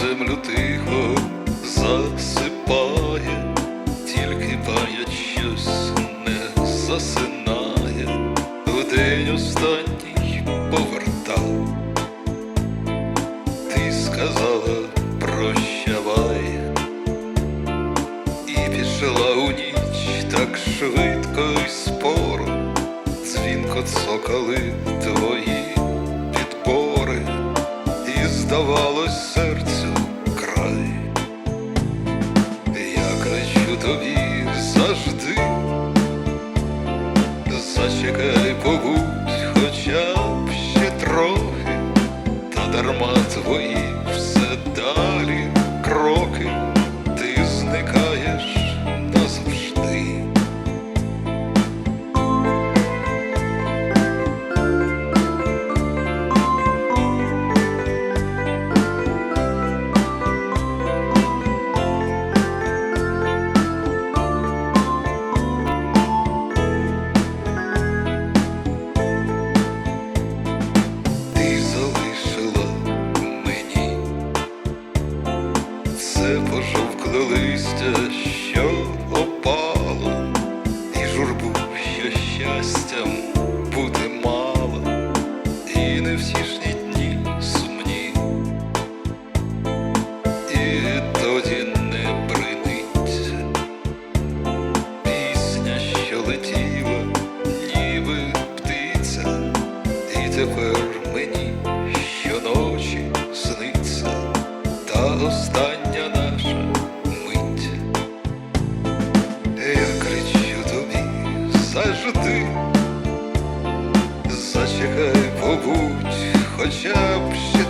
землю тихо засипає, тільки пам'ять щось не засинає, в день останній повертав. Ти сказала прощавай, і пішла у ніч так швидко й споро, дзвінко цокали твої тобі завжди, зачекай, побудь, це пожовкле листя, що опало, і журбу, що щастям буде мало, і невтішні дні сумні, і тоді не бринить пісня, що летіла, ніби птиця. І тепер остання наша мить. Я кричу тобі завжди, зачекай, побудь, хоча б ще